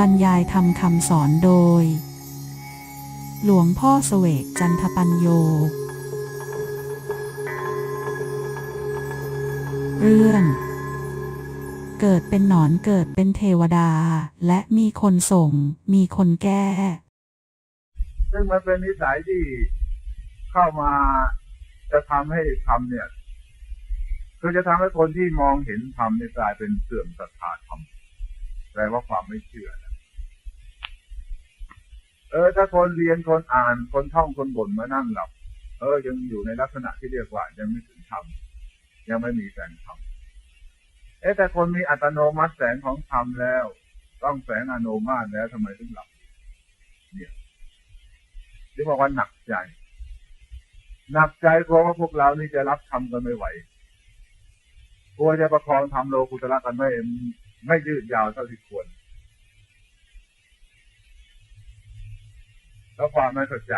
บรรยายทำคำสอนโดย หลวงพ่อเสวกจันทปัญโย เรื่อง เกิดเป็นหนอนเกิดเป็นเทวดา และมีคนส่ง มีคนแก้ ซึ่งมันเป็นนิสัยที่เข้ามาจะทำให้ธรรมเนี่ยคือจะทำให้คนที่มองเห็นธรรมเนี่ยกลายเป็นเสื่อมศรัทธาธรรมแปลว่าความไม่เชื่อนะ เออ ถ้าคนเรียนคนอ่านคนท่องคนบ่นมานั่งหลับ เออ ยังอยู่ในลักษณะที่เรียกว่ายังไม่ถึงธรรมยังไม่มีแสงธรรมเอ๊แต่คนมีอัตโนมัติแสงของธรรมแล้ว ต้องแสงอโนมาตแล้วทำไมถึงหลับ เนี่ยที่บอกว่าหนักใจ หนักใจกลัวว่าพวกเรานี่จะรับทำกันไม่ไหวกลัวจะประคองทำโลกุตระกันไม่ไม่ยืดยาวเท่าที่ควร แล้วความไม่เข้าใจ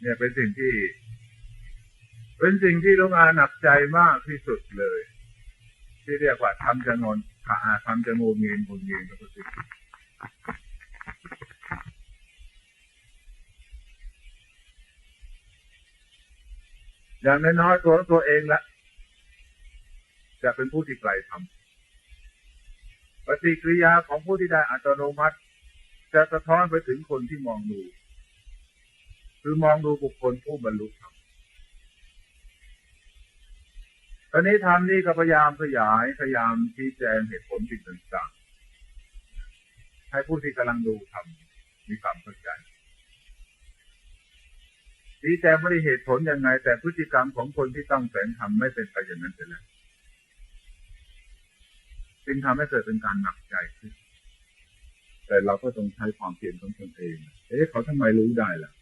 เนี่ยเป็นสิ่งที่ เป็นสิ่งที่ลุงอาหนักใจมากที่สุดเลย ที่เรียกว่าทำจะงนขาทำจะโงเงียนโงเงียนก็คือ อย่างน้อยๆตัวตัวเองละจะเป็นผู้ที่ไกลทำปฏิกิริยาของผู้ที่ได้อัตโนมัติ จะสะท้อนไปถึงคนที่มองดู คือมองดูบุคคลผู้บรรลุธรรมตอนนี้ทำนี่ก็พยายามขยายพยายามชี้แจงเหตุผลสิ่งต่างๆให้ผู้ที่กำลังดูทำมีความเข้าใจ ชี้แจงไม่ได้เหตุผลยังไง แต่พฤติกรรมของคนที่ต้องแสงทำไม่เป็นไปอย่างนั้นเสียแล้วจึงทำให้เกิดเป็นการหนักใจขึ้นแต่เราก็ต้องใช้ความเพียรของตนเอง เอ๊ะเขาทำไมรู้ได้ล่ะ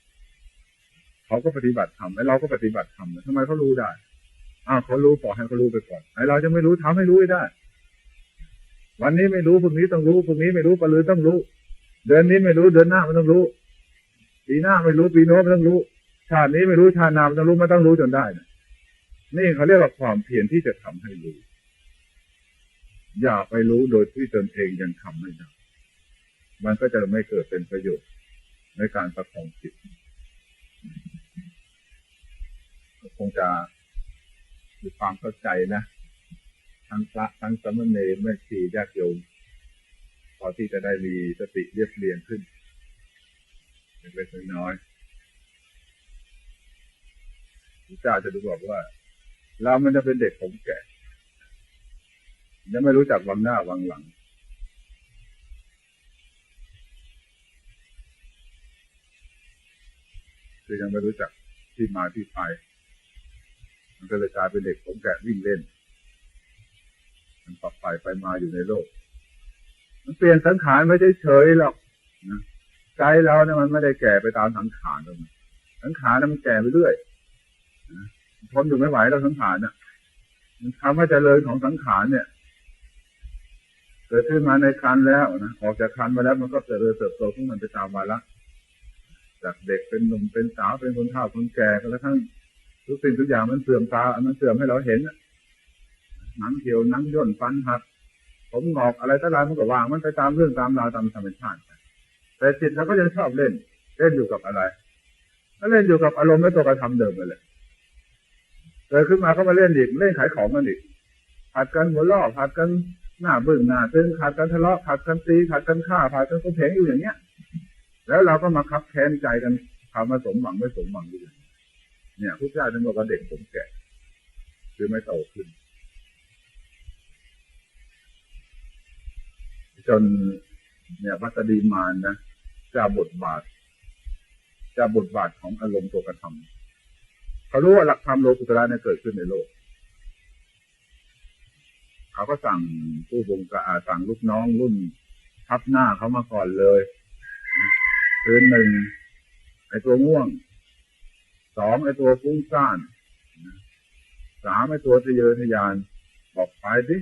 เขาก็ปฏิบัติธรรมไอ้เราก็ปฏิบัติธรรมทำไมเขารู้ได้ อ้าวเขารู้ปล่อยให้เขารู้ไปก่อนไอ้เราจะไม่รู้ทำให้รู้ได้ วันนี้ไม่รู้พรุ่งนี้ต้องรู้พรุ่งนี้ไม่รู้ปะลือต้องรู้ เดือนนี้ไม่รู้เดือนหน้ามันต้องรู้ ปีหน้าไม่รู้ปีโน้นมันต้องรู้ ชาตินี้ไม่รู้ชาตินามันต้องรู้ไมันต้องรู้จนได้นะนี่เขาเรียกว่าความเพียรที่จะทำให้รู้ อย่าไปรู้โดยที่ตนเองยังทำไม่ได้ มันก็จะไม่เกิดเป็นประโยชน์ในการประคองจิตคงจะมีความเข้าใจนะทั้งพระทั้งสมณเณรแม่ชีญาติโยมพอที่จะได้มีสติเรียบเรียงขึ้นเล็กๆน้อยๆพ ระเจ้าจะดูบอกว่า เรามันจะเป็นเด็กผมแก่ยังไม่รู้จักวังหน้าวังหลัง คือยังไม่รู้จักที่มาที่ไป มันก็เลยกลายเป็นเด็กผมแกะวิ่งเล่น มันปรับไปไปมาอยู่ในโลก มันเปลี่ยนสังขารไม่ใช่เฉยหรอกนะใจเราเนี่ยมันไม่ได้แก่ไปตามสังขารหรอกสังขารมันแก่ไปเรื่อย ทนอยู่ไม่ไหวแล้วสังขารเนี่ยมันทำให้เจริญของสังขารเนี่ย เกิดขึ้นมาในคันแล้วนะออกจากคันมาแล้วมันก็เจริญเติบโตของมันไปตามวาระจากเด็กเป็นหนุ่มเป็นสาวเป็นคนเฒ่าคนแก่ก็แล้วทั้งทุกสิ่งทุกอย่างมันเสื่อมตา มันเสื่อมให้เราเห็นหนังเขียวหนังย่นฟันหัก ผมงอกอะไรต่างๆมันก็วางมันไปตามเรื่องตามราวตามธรรมชาติแต่จิตเราก็ยังชอบเล่น เล่นอยู่กับอะไรก็เล่นอยู่กับอารมณ์และตัวกระทำเดิมไปเลย เกิดขึ้นมาก็มาเล่นอีกเล่นขายของกันอีกผัดกันหัวล่อผัดกันหน้าบึ้งหน้าตึงผัดกันทะเลาะผัดกันตีผัดกันฆ่าผัดกันก็เพงอยู่อย่างเงี้ย แล้วเราก็มาคับแค้นใจกันทำมาสมหวังไม่สมหวังอยู่เนี่ยผู้ชายท่านบอกว่าเด็กผมแก่คือไม่โตขึ้น จนเนี่ยวัตดีมานนะจะบทบาทจะบทบาทของอารมณ์ตัวกระทำ เขารู้ว่าหลักธรรมโลกุตระเนี่ยเกิดขึ้นในโลก เขาก็สั่งผู้บงการสั่งลูกน้องรุ่นทับหน้าเขามาก่อนเลยคือหนึ่งไอตัวง่วงสองไอตัวฟุ้งซ่านสามไอตัวทะเยอทะยาน บอกไปดิ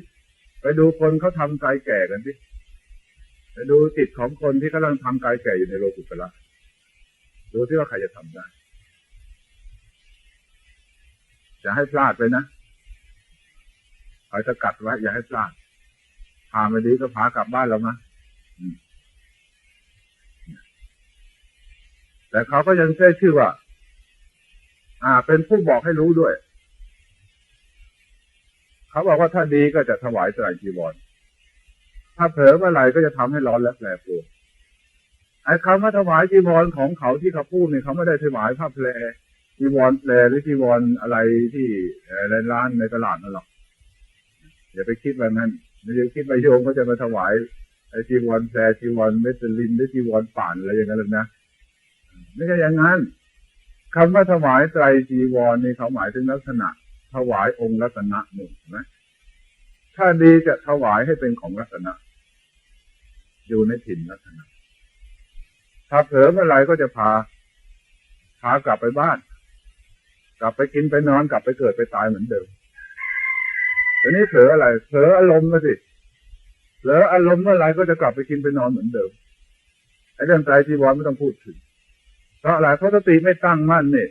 ไปดูคนเขาทำกายแก่กันดิไปดูจิตของคนที่กำลังทำกายแก่อยู่ในโลกุตระดูที่ว่าใครจะทำได้ อย่าให้พลาดไปนะคอยสกัดไว้ อย่าให้พลาดพาไม่ดีก็พากลับบ้านเรานะแต่เขาก็ยังใช้ชื่อว่า อ่า เป็นผู้บอกให้รู้ด้วย เขาบอกว่าถ้าดีก็จะถวายไตรจีวร ถ้าเผลอเมื่อไหร่ก็จะทำให้ร้อนและแปรปรวนไอ้คำว่าถวายจีวรของเขาที่เขาพูดเนี่ยเขาไม่ได้ถวายผ้าแพร จีวรแพรหรือจีวรอะไรที่ในร้านในตลาดนั่นหรอกอย่าไปคิดแบบนั้นไม่ได้คิดว่าโยมเขาจะมาถวายไอ้จีวรแพรจีวรเมสลินหรือจีวรป่านอะไรอย่างนั้นนะไม่ใช่อย่างนั้นคำว่าถวายไตรจีวรนี่เขาหมายถึงลักษณะ ถวายองค์รัตนะหนึ่งนะถ้าดีจะถวายให้เป็นของรัตนะอยู่ในถิ่นรัตนะถ้าเผลอเมื่อไรก็จะพาพากลับไปบ้าน กลับไปกินไปนอนกลับไปเกิดไปตายเหมือนเดิมทีนี้เผลออะไรเผลออารมณ์มาสิเผลออารมณ์เมื่อไรก็จะกลับไปกินไปนอนเหมือนเดิมไอ้เรื่องใจจีวรไม่ต้องพูดถึงเพราะอะไรเพราะสติไม่ตั้งมั่นเนี่ย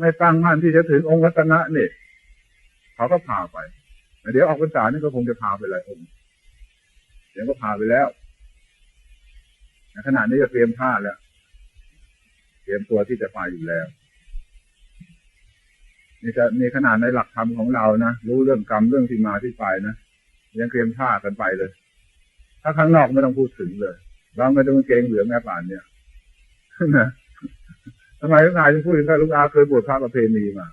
ไม่ตั้งมั่นที่จะถึงองค์รัตนะเนี่ยเขาก็พาไปเดี๋ยวออกพรรษานี่ก็คงจะพาไปหลายองค์เดี๋ยวก็พาไปแล้วในขณะนี้ก็เตรียมท่าแล้ว เตรียมตัวที่จะไปอยู่แล้ว นี่จะมีขนาดในหลักธรรมของเรานะรู้เรื่องกรรมเรื่องที่มาที่ไปนะยังเตรียมท่ากันไปเลย ถ้าข้างนอกไม่ต้องพูดถึงเลยเราไม่ต้องเกงเหลืองแม่ป่านเนี่ยนะทำไมลูกอาจึงพูดถึงว่าลูกอาเคยบวชพระประเพณีมา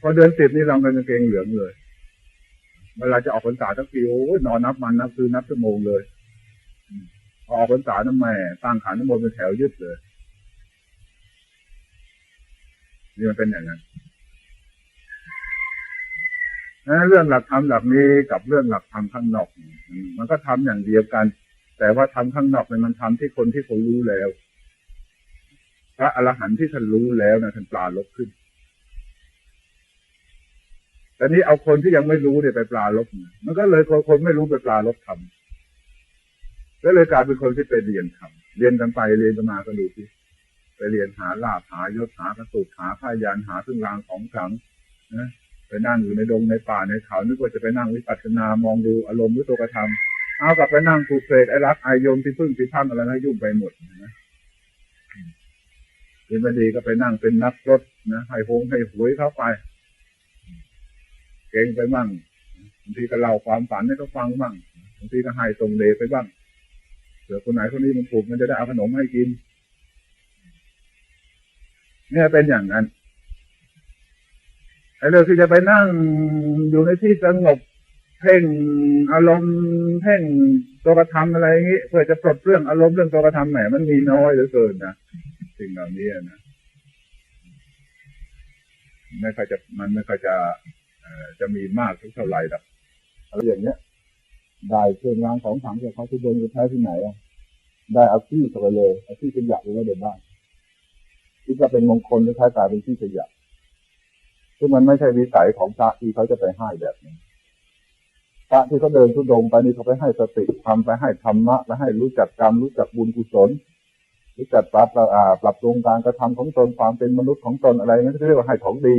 พอเดือนสิบนี่เราเป็นเกงเหลืองเลยเวลาจะออกพรรษาทั้งปีโอ้ยนอนนับมันนับคืนนับชั่วโมงเลยอืมพอออกพรรษาน้ำแม่ตั้งขันน้ำมนต์เป็นแถวยึดเลยนี่มันเป็นอย่างนั้น เรื่องหลักธรรมหลักนี้กับเรื่องหลักธรรมข้างนอกมันก็ทำอย่างเดียวกัน แต่ว่าทำข้างนอกเนี่ยมันทำที่คนที่เขารู้แล้ว พระอรหันต์ที่ท่านรู้แล้วนะท่านปลาลบขึ้นแต่นี้เอาคนที่ยังไม่รู้เนี่ยไปปลาลบมันก็เลยคนคนไม่รู้ไปปลาลบทำก็เลยกลายเป็นคนที่ไปเรียนทำเรียนกันไปเรียนกันมาก็ดูสิไปเรียนหาลาภหายศหากระสุนหาผ้ายันหาเครื่องรางของขลังนะ ไปนั่งอยู่ในดงในป่าในเขานึกว่าจะไปนั่งวิปัสสนามองดูอารมณ์หรือตัวกระทำเอากลับไปนั่งผูกเพลไอ้รักไอายมที่พึ่งที่พังอะไรนะยุ่งไปหมดนะเรียนไม่ดีก็ไปนั่งเป็นนักรถนะให้หงให้หวยเข้าไป เก่งไปบ้างบางทีก็เล่าความฝันให้เขาฟังบ้างบางทีก็ให้ตรงเลไปบ้างเผื่อคนไหนคนนี้มันถูกมันจะได้เอาขนมให้กินเนี่ยเป็นอย่างนั้น ไอ้เรื่องที่จะไปนั่งอยู่ในที่สงบเพ่งอารมณ์เพ่งตัวกระทำอะไรอย่างนี้เพื่อจะปลดเรื่องอารมณ์เรื่องตัวกระทำแหมมันมีน้อยเหลือเกินนะสิ่งเหล่านี้นะไม่ค่อยจะมันไม่ค่อยจะจะมีมากเท่าไหร่หรอกอะไรอย่างเงี้ย ได้เครื่องรางของขลังจากเขาที่เดินไปใช้ที่ไหนอะได้เอาที่เข้าไปเลยเอาที่ขยะไปไว้ในบ้านที่จะเป็นมงคลหรือคล้ายกลายเป็นที่ขยะ ซึ่งมันไม่ใช่วิสัยของพระที่เขาจะไปให้แบบนี้พระที่เขาเดินทุดงไปนี่เขาไปให้สติทำไปให้ธรรมะไปให้รู้จักกรรมรู้จักบุญกุศลรู้จักปรับปรับปรุงการกระทำของตนความเป็นมนุษย์ของตนอะไรนั้นเรียกว่าให้ของดี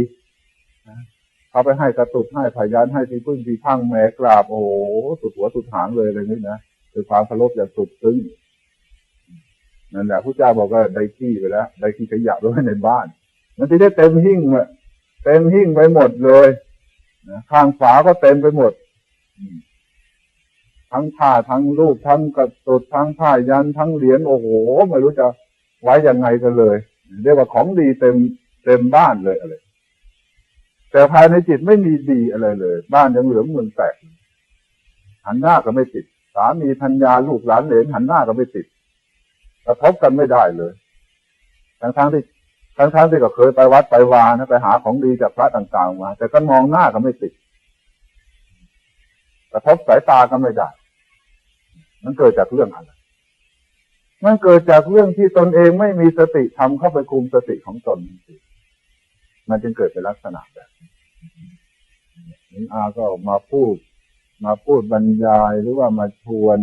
เขาไปให้กระตุกให้พยานให้ที่พึ่งที่พังแม่กราบโอ้สุดหัวสุดหางเลยอะไรนี้นะคือความเคารพอย่างสุดซึ้งนั่นแหละพระเจ้าบอกว่าได้ขี้ไปแล้วได้ขี้ขยะไว้ในบ้านมันที่ได้เต็มหิ้งอะ เต็มหิ้งไปหมดเลยข้างฝาก็เต็มไปหมด ทั้งผ้าทั้งรูปทั้งกระตุกทั้งผ้ายันทั้งเหรียญโอ้โหไม่รู้จะไว้ยังไงกันเลย เรียกว่าของดีเต็มเต็มบ้านเลยอะไรแต่ภายในจิตไม่มีดีอะไรเลย บ้านยังเหลืองเมืองแตกหันหน้าก็ไม่ติด สามีพัญญาลูกหลานเหลนหันหน้าก็ไม่ติดกระทบกันไม่ได้เลยทั้งๆที่ ทั้งๆที่ก็เคยไปวัดไปวานะไปหาของดีจากพระต่างๆมา แต่ก็มองหน้าก็ไม่ติดกระทบสายตาก็ไม่ได้ มันเกิดจากเรื่องอะไร มันเกิดจากเรื่องที่ตนเองไม่มีสติทำเข้าไปคุมสติของตน มันจึงเกิดเป็นลักษณะแบบนี้อาก็มาพูด มาพูดบรรยายหรือว่ามาชวน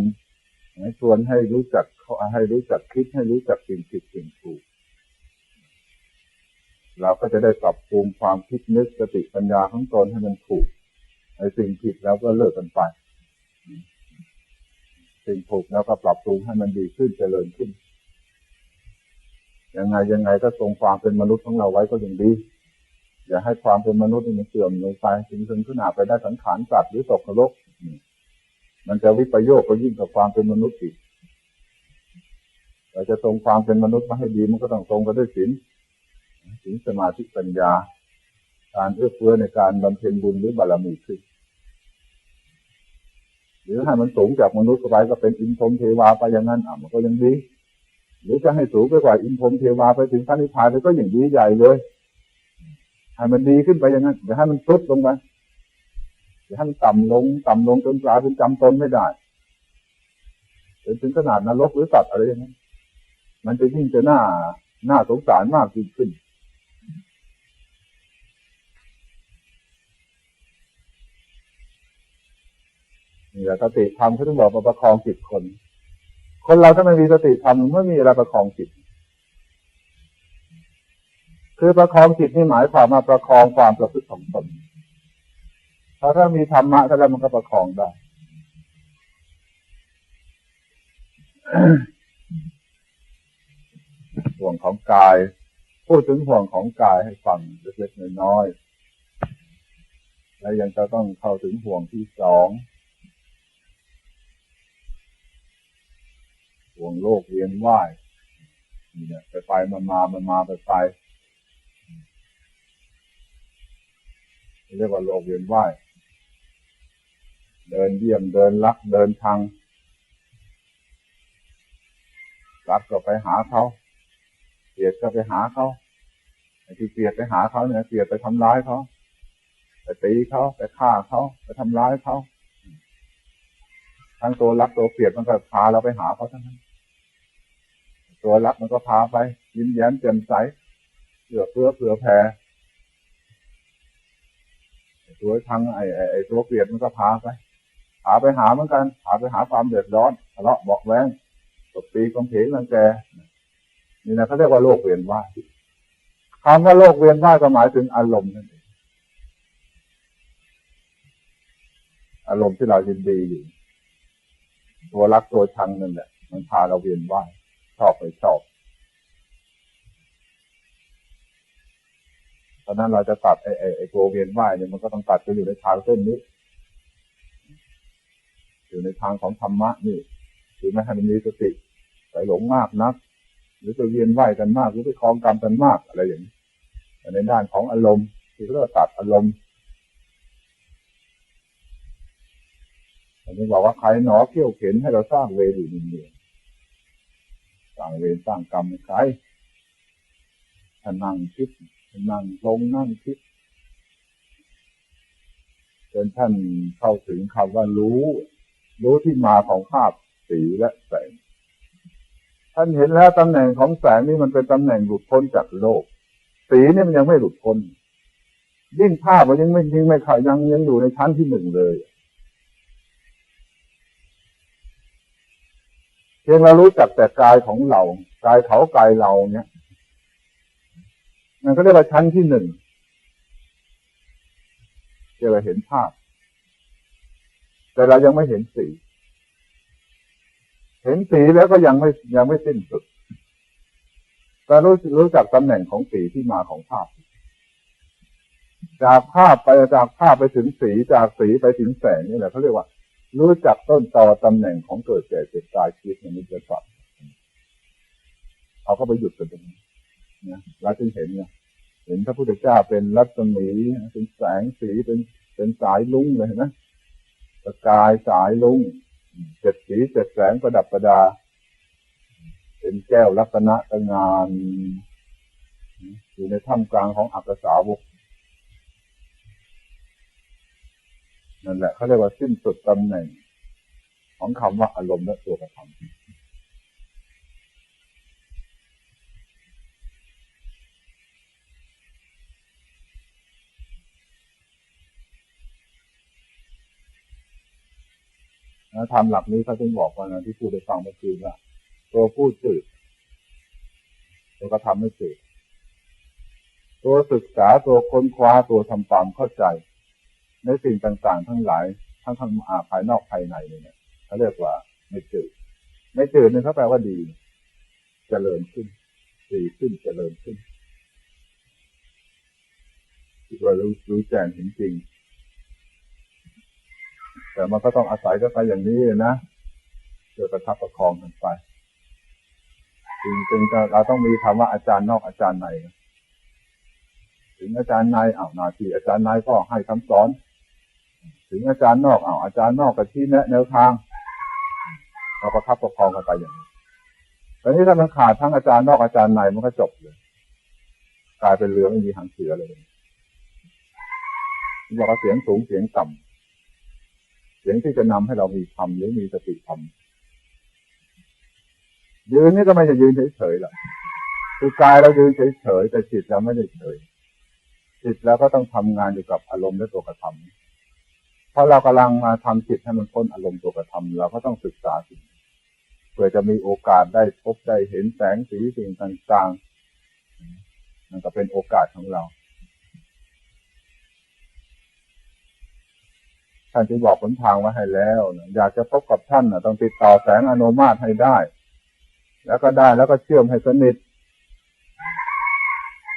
ชวนให้รู้จักให้รู้จักคิดให้รู้จักสิ่งผิดสิ่งถูก เราก็จะได้ปรับปรุงความคิดนึกสติปัญญาของตนให้มันถูกไอ้สิ่งผิดแล้วก็เลิกกันไป สิ่งถูกแล้วก็ปรับปรุงให้มันดีขึ้นเจริญขึ้น ยังไงยังไงก็ทรงความเป็นมนุษย์ของเราไว้ก็ยังดี อย่าให้ความเป็นมนุษย์นี่มันเสื่อมลงไปถึงถึงขนาดไปได้สังขารสัตว์หรือตกนรกมมันจะวิปโยคก็ยิ่งกับความเป็นมนุษย์อีกเราจะทรงความเป็นมนุษย์มาให้ดีมันก็ต้องทรงกันด้วยศีล ศีลสมาธิปัญญา การเอื้อเฟื้อในการบำเพ็ญบุญหรือบารมีขึ้นหรือให้มันสูงจากมนุษย์ไปก็เป็นอินทรมเทวาไปอย่างนั้นอะมันก็ยังดี หรือจะให้สูงไปกว่าอินทรมเทวาไปถึงพระนิพพานก็อย่างดีใหญ่เลยให้มันดีขึ้นไปอย่างนั้นอย่าให้มันทรุดลงไปอย่าให้มันต่ำลง ต่ำลงจนกลายเป็นจำตนไม่ได้จนถึงขนาดนรกหรือสัตว์อะไรอย่างนั้นมันจะยิ่งจะน่าน่าสงสารมากยิ่งขึ้น นี่แหละสติธรรมเขาถึงบอกว่าประคองจิตคน คนเราถ้าไม่มีสติธรรมไม่มีอะไรประคองจิต คือประคองจิตนี่หมายความมาประคองความประพฤติของตนเพราะถ้ามีธรรมะแล้วมันก็ประคองได้ห่วงของกาย พูดถึงห่วงของกายให้ฟังเล็กๆน้อยๆและยังจะต้องเข้าถึงห่วงที่สอง ห่วงโลกเวียนว่ายนี่เนี่ยไปไปมันมา มันมาไปไปเรียกว่าโลกเวียนว่ายเดินเยี่ยมเดินลักเดินทางรักก็ไปหาเขาเกลียดก็ไปหาเขาไอ้ที่เกลียดไปหาเขาเนี่ยเกลียดไปทำร้ายเขาไปตีเขาไปฆ่าเขาไปทำร้ายเขาทั้งตัวรักตัวเกลียดมันก็พาเราไปหาเขาทั้งนั้น ตัวรักมันก็พาไป ยิ้มแย้มแจ่มใสเผื่อเพื่อเผื่อแผ่ตัวทางไอ้ไอ้ตัวเกลียดมันก็พาไปพาไปหาเหมือนกันพาไปหาความเดือดร้อนทะเลาะบอกแว้งตบตีกองเขนรังแกนี่นะเขาเรียกว่าโลกเวียนว่ายคำว่าโลกเวียนว่ายก็หมายถึงอารมณ์นั่นเองอารมณ์ที่เรายินดีอยู่ตัวรักตัวชังนั่นแหละมันพาเราเวียนว่าย ชอบไปชอบตอนนั้นเราจะตัดไอ้ไอ้ไอ้ตัวเวียนว่ายเนี่ยมันก็ต้องตัดไปอยู่ในทางเส้นนี้ อยู่ในทางของธรรมะนี่คือไม่ให้มันมีสติไปหลงมากนัก หรือไปเวียนว่ายกันมาก หรือไปคลองกรรมกันมากอะไรอย่างนี้ในด้านของอารมณ์ที่เราตัดอารมณ์อันนี้บอกว่าใครหนอเขี่ยวเข็นให้เราสร้างเวรอยู่นิ่ง สร้างเวรสร้างกรรมใครถ้านั่งคิดนั่งลงนั่งคิดจนท่านเข้าถึงคำว่ารู้ รู้ที่มาของภาพสีและแสงท่านเห็นแล้วตำแหน่งของแสงนี่มันเป็นตำแหน่งหลุดพ้นจากโลก สีนี่มันยังไม่หลุดพ้นยิ่งภาพมันยังไม่ยิ่งไม่ขายยังยังอยู่ในชั้นที่หนึ่งเลย เพียงเรารู้จักแต่กายของเรา กายเขากายเราเนี่ยมันก็เรียกว่าชั้นที่หนึ่งเรียกว่าเห็นภาพ แต่เรายังไม่เห็นสี เห็นสีแล้วก็ยังไม่ยังไม่สิ้นสุดแต่รู้รู้จักตำแหน่งของสีที่มาของภาพ จากภาพไปจากภาพไปถึงสีจากสีไปถึงแสงนี่แหละเขาเรียกว่า รู้จักต้นตอตำแหน่งของเกิดแก่เจ็บตายชีวิตมนุษย์จะสัตว์เขาก็ไปหยุดกันตรงนี้นะเราจึงเห็นเนี่ยเห็นพระพุทธเจ้าเป็นรัศมีเป็นแสงสีเป็นเป็นสายลุ้งเลยนะประกายสายลุ้งเจ็ดสีเจ็ดแสงประดับประดา เป็นแก้วลักษณะตงาน อยู่ในถ้ำกลางของอักษาวก นั่นแหละเขาเรียกว่าสิ้นสุดตำแหน่ง ของคำว่าอารมณ์และตัวกระทำนะทำหลักนี้เขาจึงบอกว่านะที่พูดได้ฟังเมื่อคืนว่าตัวพูดจืดตัวกระทำไม่จืดตตัวศึกษาตัวค้นคว้าตัวทำความเข้าใจ ในสิ่งต่างๆ ทั้งหลาย ทั้งทางอาภายนอกภายในเนี่ยเขาเรียกว่าไม่จืดไม่จืดเนี่ยเขาแปลว่าดีเจริญขึ้นดีขึ้นเจริญขึ้นคิดว่ารู้รู้แจ้งจริง แต่มันก็ต้องอาศัยกันไปอย่างนี้นะเพื่อประคับประคองกันไปจริงๆเราต้องมีคำว่าอาจารย์นอกอาจารย์ในถึงอาจารย์ในอ้าวหนาทีอาจารย์ในก็ให้คำสอน ถึงอาจารย์นอกเอ้าอาจารย์นอกก็ชี้แนะแนวทางเราประคับประคองกันไปอย่างนี้แต่นี้ถ้ามันขาดทั้งอาจารย์นอกอาจารย์ในมันก็จบเลยกลายเป็นเรือไม่มีหางเสือเลยบอกว่าเสียงสูงเสียงต่ำเสียงที่จะนำให้เรามีธรรมหรือมีสติธรรมยืนนี่ก็ไม่จะยืนเฉยๆหรอกคือกายเรายืนเฉยๆแต่จิตเราไม่ได้เฉยจิตแล้วก็ต้องทำงานอยู่กับอารมณ์และตัวกระทำ เพราะเรากำลังมาทำจิตให้มันพ้นอารมณ์ตัวกระทำเราก็ต้องศึกษาสิ่งเพื่อจะมีโอกาสได้พบได้เห็นแสงสีสิ่งต่างๆมันก็เป็นโอกาสของเราท่านที่บอกผลทางมาให้แล้วอยากจะพบกับท่านนะต้องติดต่อแสงอนุมาตให้ได้ แล้วก็ได้แล้วก็เชื่อมให้สนิท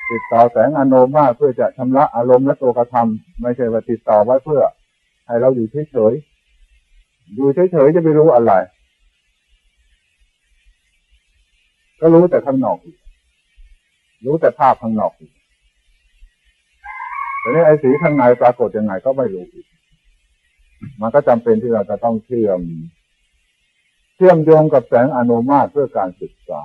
ติดต่อแสงอนุมาตเพื่อจะชำระอารมณ์และตัวกระทำไม่ใช่ว่าติดต่อไว้เพื่อ ให้เราอยู่เฉยๆอยู่เฉยๆจะไปรู้อะไร ก็รู้แต่ข้างนอกอีกรู้แต่ภาพข้างนอกอีกแต่นี้ไอ้สีข้างในปรากฏยังไงก็ไม่รู้อีกมันก็จำเป็นที่เราจะต้องเชื่อม เชื่อมโยงกับแสงอนุมาตเพื่อการศึกษา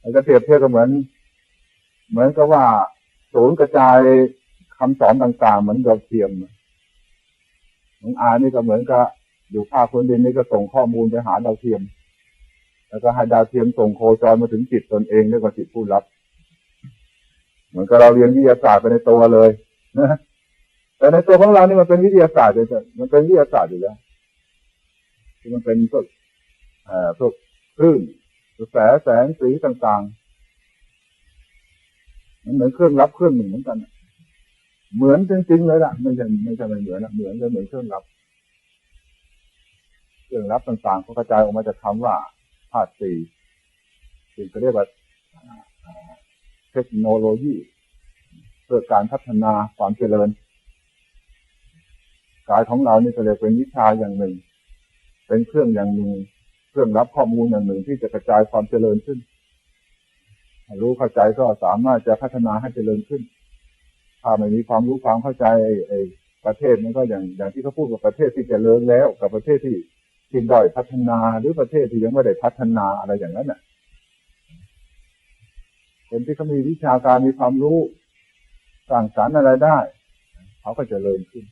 เราจะเปรียบเทียบกันเหมือน เหมือนกับว่าศูนย์กระจาย คำสอนต่างๆ เหมือนดาวเทียมของอานี่ก็เหมือนกับอยู่ภาคพื้นดินนี่ก็ส่งข้อมูลไปหาดาวเทียม แล้วก็ให้ดาวเทียมส่งโคจรมาถึงจิตตนเองเรียกว่าจิตผู้รับ เหมือนกับเราเรียนวิทยาศาสตร์ไปในตัวเลยนะแต่ในตัวของเรานี่มันเป็นวิทยาศาสตร์เลยมันเป็นวิทยาศาสตร์อยู่แล้วที่มันเป็นพวกเอ่อพวกคลื่นกระแสแสงสีต่างๆมันเหมือนเครื่องรับเครื่องหนึ่งเหมือนกัน เหมือนจริงๆเลยล่ะไม่ใช่ไม่ใช่ไม่เหมือนะเหมือนเลยเหมือนเครื่องรับเครื่องรับต่างๆก็กระจายออกมาจากคำว่าธาตุสี่สิ่งก็เรียกว่าเทคโนโลยี เพื่อการพัฒนาความเจริญกายของเรานี่ก็เรียกเป็นวิชาอย่างหนึ่ง เป็นเครื่องอย่างหนึ่ง เครื่องรับข้อมูลอย่างหนึ่งที่จะกระจายความเจริญขึ้น รู้เข้าใจก็สามารถจะพัฒนาให้เจริญขึ้น ถ้าไม่มีความรู้ความเข้าใจไอ้ประเทศมันก็อย่างอย่างที่เขาพูดกับประเทศที่เจริญแล้ว กับประเทศที่ที่ด้อยพัฒนาหรือประเทศที่ยังไม่ได้พัฒนาอะไรอย่างนั้นน่ะคนที่เขามีวิชาการมีความรู้สร้างสรรค์อะไรได้ เขาก็จเจริญขึ้น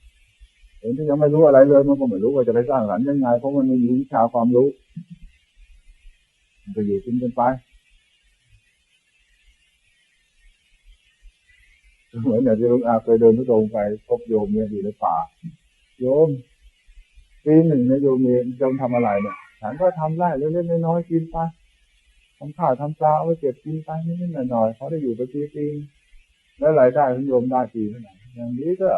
คนที่ยังไม่รู้อะไรเลยมันก็ไม่รู้ว่าจะไปสร้างสรรค์ยังไงเพราะมันไม่มีวิชาความรู้มันก็อยู่กินกันไป เหมือนอย่างที่ลุงอาเคยเดินทุดงไปพบโยมเนี่ยอยู่ในป่า โยมปีหนึ่งเนี่ยโยมเนี่ยโยมทำอะไรเนี่ยฉันก็ทำไร่เล็กๆน้อยๆกินไปทำข้าวทำปลาเอาไว้เก็บกินไปนิดๆหน่อยๆเขาได้อยู่ไปปีๆแล้วรายได้ของโยมได้ปีเท่าไหร่อย่างนี้ก็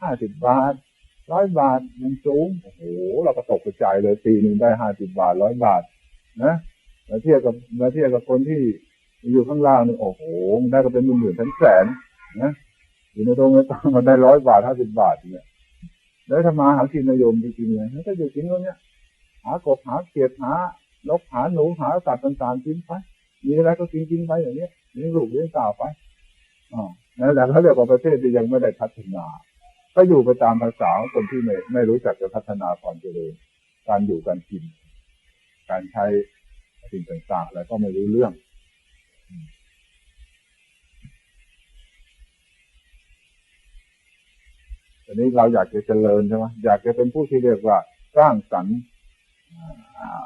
ห้าสิบบาทร้อยบาทยังสูงโอ้โหเราก็ตกกระจเลยปีหนึ่งได้ห้าสิบบาทร้อยบาทนะมาเทียบกับมาเทียบกับคนที่อยู่ข้างล่างนี่โอ้โหได้ก็เป็นหมื่นๆแสนๆ นะอยู่ในตรงนี้ต้องมาได้ร้อยบาทห้าสิบบาทเนี่ยแล้วถ้ามาหากินนายมจริงๆเนี่ยก็อยู่กินตรงเนี้ย หากบหาเขียดหานกหาหนูหาสัตว์ต่างๆกินไปมีอะไรก็กินกินไปอย่างเนี้ยเลี้ยงลูกเลี้ยงสาวไปอ๋อนั่นแหละเขาเรียกว่าประเทศที่ยังไม่ได้พัฒนา ก็อยู่ไปตามภาษาของคนที่ไม่ไม่รู้จักจะพัฒนาความเจริญการอยู่การกิน การใช้สิ่งต่างๆอะไรก็ไม่รู้เรื่อง ทีนี้เราอยากจะเจริญใช่ไหมอยากจะเป็นผู้ที่เรียกว่าสร้างสรรค์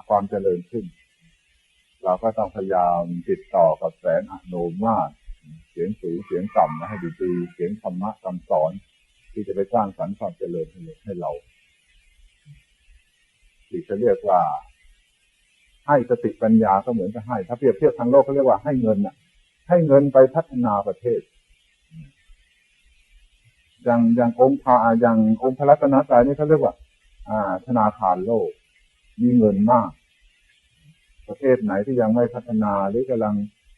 ความเจริญขึ้น เราก็ต้องพยายามติดต่อกับแสงอนุมาตเสียงสูงเสียงต่ำมาให้ดีๆเสียงธรรมะคำสอน ที่จะไปสร้างสรรค์ความเจริญให้เราที่จะเรียกว่า ให้สติปัญญาก็เหมือนกับให้ ถ้าเปรียบเทียบทางโลกเขาเรียกว่าให้เงินน่ะ ให้เงินไปพัฒนาประเทศ อย่างอย่างองค์พระอย่างองค์พระรัตนตรัยนี่เขาเรียกว่า อ่า ธนาคารโลก มีเงินมาก ประเทศไหนที่ยังไม่พัฒนาหรือกำลัง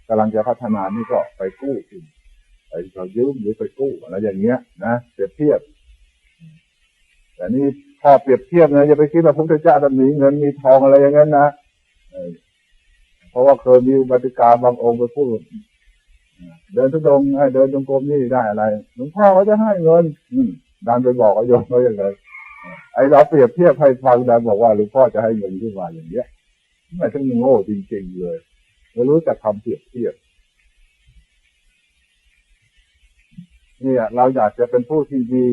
กำลังจะพัฒนานี่ก็ไปกู้สิไปเขายืมหรือไปกู้อะไรอย่างเงี้ยนะเปรียบเทียบแต่นี่พอเปรียบเทียบนะอย่าไปคิดว่าพระพุทธเจ้าจะมีเงินมีทองอะไรอย่างนั้นนะเออเพราะว่าเคยมีบัติการบางองค์ไปพูด เดินทุดงค์ให้เดินจงกรมนี่ได้อะไรหลวงพ่อเขาจะให้เงินอืมดันไปบอกอาโยมเขาอย่างไรไอเราเปรียบเทียบให้ฟังดันบอกว่าหลวงพ่อจะให้เงินขึ้นมาอย่างเงี้ยไม่ต้องโง่จริงๆเลยไม่รู้จักคำเปรียบเทียบเนี่ยเราอยากจะเป็นผู้ที่ดี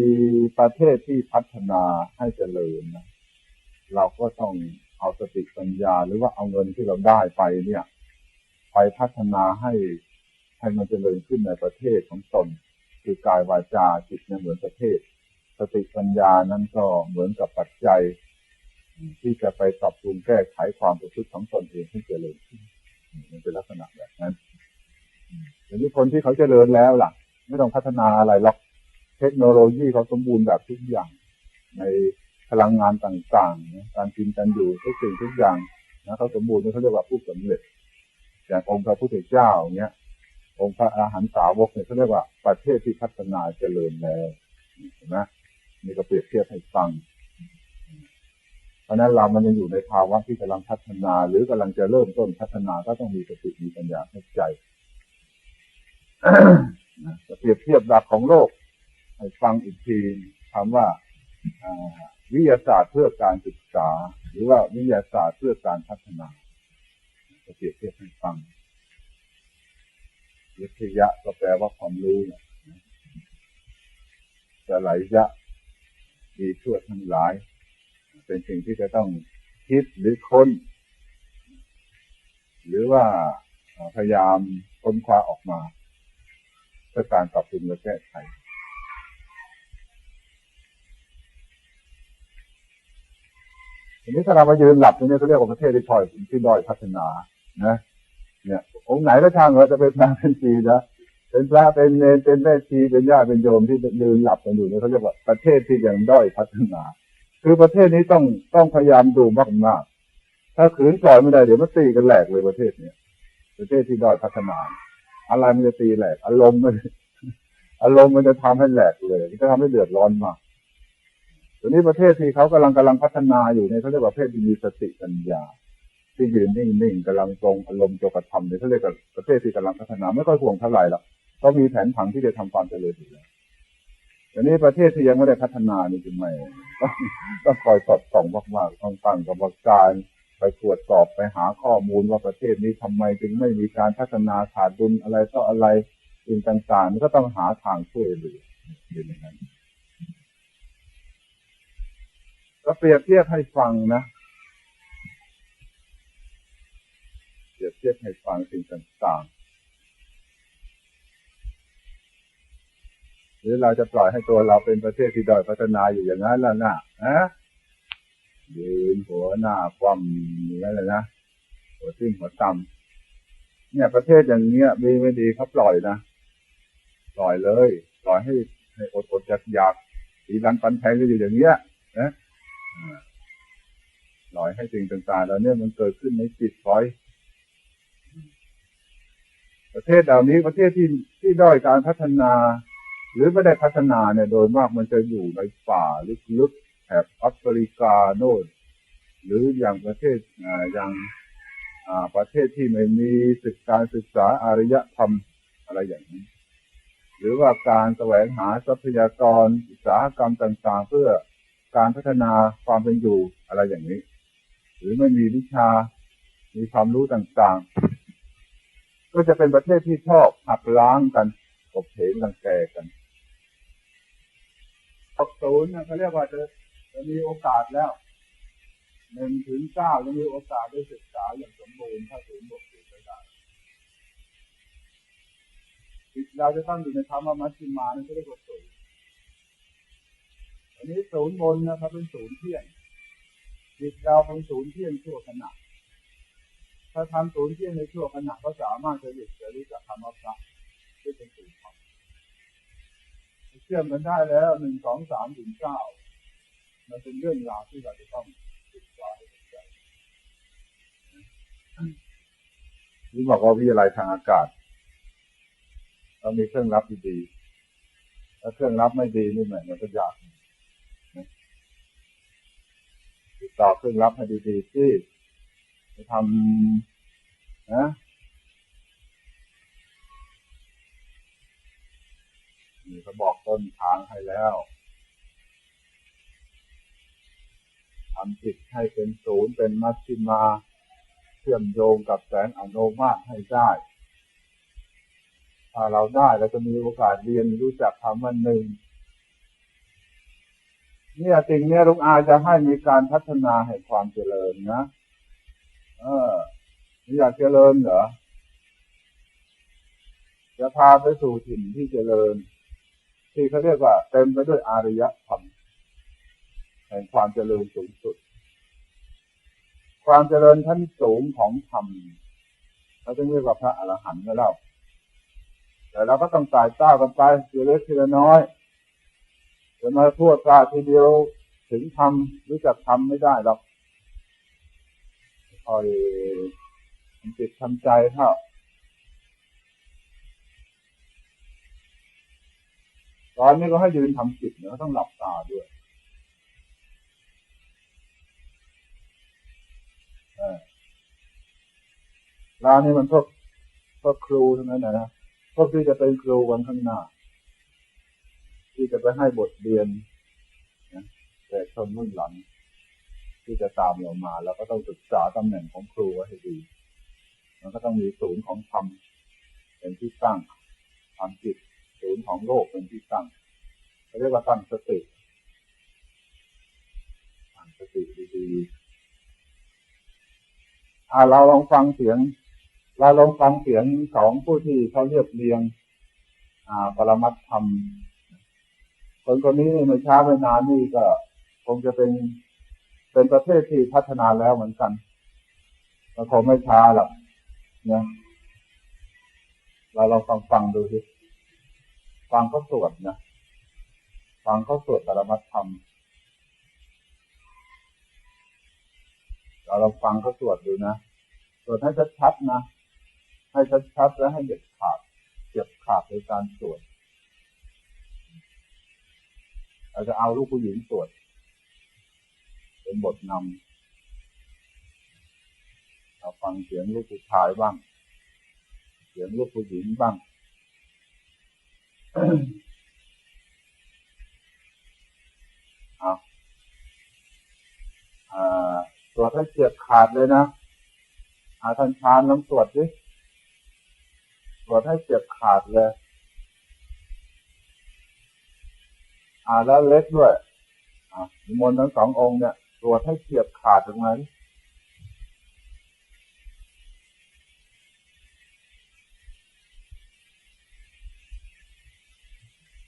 ประเทศที่พัฒนาให้เจริญนะเราก็ต้องเอาสติปัญญาหรือว่าเอาเงินที่เราได้ไปเนี่ย ไปพัฒนาให้ ให้มันเจริญขึ้นในประเทศของตน คือกายวาจาจิตเนี่ยเหมือนประเทศ สติปัญญานั้นก็เหมือนกับปัจจัย ที่จะไปปรับปรุงแก้ไขความประพฤติของตนเองให้เจริญขึ้นมันเป็นลักษณะแบบนั้นทีนี้คนที่เขาเจริญแล้วล่ะ ไม่ต้องพัฒนาอะไรหรอกเทคโนโลยีเขาสมบูรณ์แบบทุกอย่าง ในพลังงานต่างๆ การกินการอยู่ทุกสิ่งทุกอย่างนะเขาสมบูรณ์เขาเรียกว่าผู้สำเร็จอย่างองค์พระพุทธเจ้าเนี้ย องค์พระอาหารสาวกเนี่ยเขาเรียกว่าประเทศที่พัฒนาเจริญแล้วเห็นไหมนี่ก็เปรียบเทียบให้ฟัง เพราะนั้นเรามันยังอยู่ในภาวะที่กำลังพัฒนา หรือกำลังจะเริ่มต้นพัฒนาก็ต้องมีสติมีปัญญาให้ใจนะจะเปรียบเทียบหลักของโลกให้ฟังอีกทีคำว่าอ่าวิทยาศาสตร์เพื่อการศึกษา หรือว่าวิทยาศาสตร์เพื่อการพัฒนาเปรียบเทียบให้ฟัง วิทยะก็แปลว่าความรู้นะจะหลยะดีชั่วทั้งหลาย เป็นสิ่งที่จะต้องคิดหรือค้น หรือว่าพยายามค้นคว้าออกมาเพื่อการปรับปรุงและแก้ไขทีนี้ถ้าเรามายืนหลับตรงนี้เขาเรียกว่าประเทศที่ถอยที่ด้อยพัฒนา นะ เนี่ยองค์ไหนก็ช่างเราจะเป็นพระเป็นชีนะเป็นพระเป็นเนรเป็นแม่ชีเป็นญาติเป็นโยมที่ยืนหลับกันอยู่เนี่ยเขาเรียกว่าประเทศที่ยังด้อยพัฒนา คือประเทศนี้ต้องต้องพยายามดูมากๆถ้าขืนปล่อยไม่ได้เดี๋ยวมันตีกันแหลกเลยประเทศเนี้ยประเทศที่ด้อยพัฒนาอะไรมันจะตีแหลก อารมณ์มันอารมณ์มันจะทำให้แหลกเลยมันจะทำให้เดือดร้อนมากตอนนี้ประเทศที่เขากำลังกำลังพัฒนาอยู่เนี่ยเขาเรียกว่าประเทศที่มีสติปัญญา ที่ยืนนิ่งๆกำลังตรงอารมณ์จกระทำเนี่ยเขาเรียกประเทศที่กำลังพัฒนาไม่ค่อยห่วงเท่าไหร่หรอกเขมีแผนผังที่จะทำความเจริญอยู่แล้วแต่นี้ประเทศที่ยังไม่ได้พัฒนานี่จึงไม่ต้องคอยสอดส่องมากๆต้องตั้งกรรมการไปตรวจสอบไปหาข้อมูลว่าประเทศนี้ทำไมจึงไม่มีการพัฒนาขาดดุลอะไรต่ออะไรสิ่งต่างๆก็ต้องหาทางช่วยเหลืออย่างนั้นก็เปรียบเทียบให้ฟังนะ ทียบให้ฟังสิ่งต่างๆ หรือเราจะปล่อยให้ตัวเราเป็นประเทศที่ด้อยพัฒนาอยู่อย่างนั้นแล้วนะฮะยืนหัวหน้าความอย่างนั้นเลยนะหัวซิ่งหัวต่ำเนี่ยประเทศอย่างเนี้ยมีไม่ดีเขาปล่อยนะปล่อยเลย ปล่อยให้ให้อดอดอยากอยากสีดันปันแทงก็อยู่อย่างเงี้ยนะปล่อยให้สิ่งต่างๆเหล่านี้มันเกิดขึ้นในจิตปล่อย ประเทศเหล่านี้ประเทศที่ที่ด้อยการพัฒนา หรือไม่ได้พัฒนาเนี่ยโดยมากมันจะอยู่ในป่าลึกๆแถบแอฟริกาโน่นหรืออย่างประเทศอย่างประเทศที่ไม่มีศึกการศึกษาอารยธรรมอะไรอย่างนี้ หรือว่าการแสวงหาทรัพยากรอุตสาหกรรมต่างๆ เพื่อการพัฒนาความเป็นอยู่อะไรอย่างนี้ หรือไม่มีวิชามีความรู้ต่างๆ ก็จะเป็นประเทศที่ชอบหักล้างกันกบเหงรังแกกันหกศูนย์เนี่ยเขาเรียกว่าจะจะมีโอกาสแล้วหนึ่งถึงเก้าจะมีโอกาสได้ศึกษาอย่างสมบูรณ์ถ้าศูนย์บกศูนย์ไม่ได้จิตเราจะตั้งอยู่ในธรรมมัชฌิมานั่นก็เรียกว่าศูนย์อันนี้ศูนย์บนนะครับเป็นศูนย์เที่ยงจิตเราเป็นศูนย์เที่ยงชั่วขณะ ถ้าทำศูนย์เที่ยงในช่วงขณะก็สามารถจะหยุดจะรู้จักคำว่าพระที่เป็นศูนย์ธรรมเชื่อมกันได้แล้วหนึ่งสองสามถึงเก้ามันเป็นเรื่องราวที่เราจะต้องศึกษาให้เข้าใจนี่บอกว่าวิทยาลัยทางอากาศเรามีเครื่องรับดีๆถ้าเครื่องรับไม่ดีนี่แหมมันก็ยากนะติดต่อเครื่องรับให้ดีๆที่ จะทำนะนี่เขาบอกต้นทางให้แล้วทำจิตให้เป็นศูนย์เป็นมัชชิมาเชื่อมโยงกับแสงอนุมาตให้ได้ ถ้าเราได้เราจะมีโอกาสเรียนรู้จักคำว่าหนึ่งเนี่ยสิ่งเนี้ยลุงอาจะให้มีการพัฒนาให้ความเจริญนะ เอออยากเจริญเหรอ จะพาไปสู่ถิ่นที่เจริญ ที่เขาเรียกว่า เต็มไปด้วยอารยธรรมแห่งความเจริญสูงสุด ความเจริญชั้นสูงของธรรมเขาจึงเรียกว่าพระอรหันต์นะเล่าแต่เราก็ต้องตายเต้ากันไปทีละเล็กทีละน้อยจะมาทั่วกาทีเดียวถึงทำรู้จักทำไม่ได้หรอก คอยทำจิตทำใจเท่าตอนนี้ก็ให้ยืนทำจิตเนะต้องหลับตาด้วยร้านนี้มันพวกพวกครูทั้งนั้นนะนะพวกที่จะเป็นครูวันข้างหน้า ที่จะไปให้บทเรียนนะแต่ชนรุ่นหลัง ที่จะตามเรามาเราก็ต้องศึกษาตำแหน่งของครูให้ดี มันก็ต้องมีศูนย์ของธรรมเป็นที่ตั้งทางจิตศูนย์ของโลกเป็นที่ตั้งเรียกว่าตั้งสติตั้งสติดีๆอ่าเราลองฟังเสียง เราลองฟังเสียงของผู้ที่เขาเรียบเรียง อ่า ปรมัตธรรมคนคนนี้ไม่ช้าไม่นานนี่ก็คงจะเป็น เป็นประเทศที่พัฒนาแล้วเหมือนกันเราคงไม่ช้าหรอกเนี่ยเราลองฟังฟังดูสิฟังเขาสวดนะฟังเขาสวดปรมัตถธรรมเราลองฟังเขาสวดดูนะสวดให้ชัดๆนะให้ชัดๆและให้เด็ดขาดเจ็บขาดในการสวดเราจะเอาลูกผู้หญิงสวด เป็นบทนำเราฟังเสียงลูกผู้ชายบ้าง เสียงลูกผู้หญิงบ้างเอาอ่าตรวจให้เฉียบขาดเลยนะอาท่านชานลองตรวจดิตรวจให้เฉียบขาดเลยอ่าแล้วเล็กด้วยอ่ามนทั้งสององค์เนี่ย ตรวจให้เฉียบขาดตรงไหน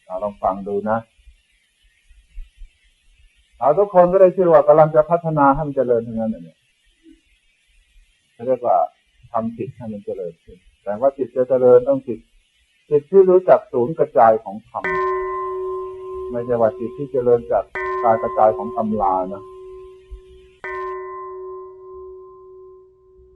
เราลองฟังดูนะเอาทุกคนก็ได้ชื่อว่ากำลังจะพัฒนาให้มันเจริญทั้งนั้นเนี่ยเขาเรียกว่าทำจิตให้มันเจริญขึ้นแต่ว่าจิตจะเจริญต้องจิตจิตที่รู้จักศูนย์กระจายของธรรมไม่ใช่ว่าจิตที่เจริญจากการกระจายของตำรานะ